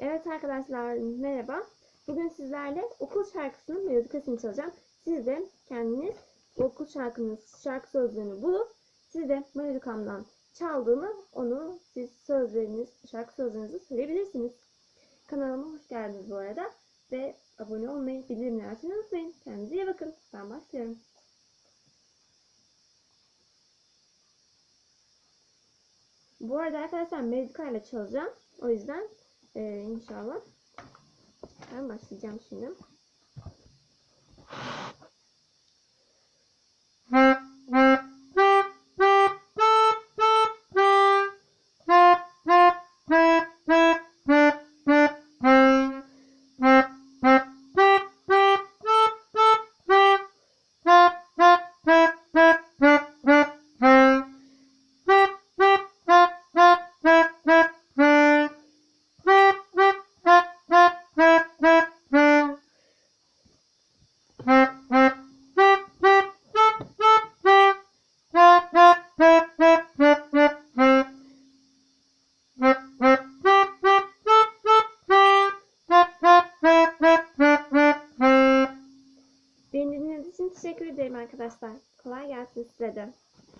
Evet arkadaşlar merhaba. Bugün sizlerle okul şarkısının melodikasını çalacağım. Siz de kendiniz okul şarkının şarkı sözlerini bulup siz de melodikamdan çaldığını onu siz sözleriniz, şarkı sözlerinizi söyleyebilirsiniz. Kanalıma hoş geldiniz bu arada. Ve abone olmayı, bildirimleri açmayı unutmayın. Kendinize iyi bakın. Ben başlıyorum. Bu arada arkadaşlar melodika ile çalacağım. O yüzden e, inşallah ben başlayacağım şimdi. Teşekkür ederim arkadaşlar. Kolay gelsin size de.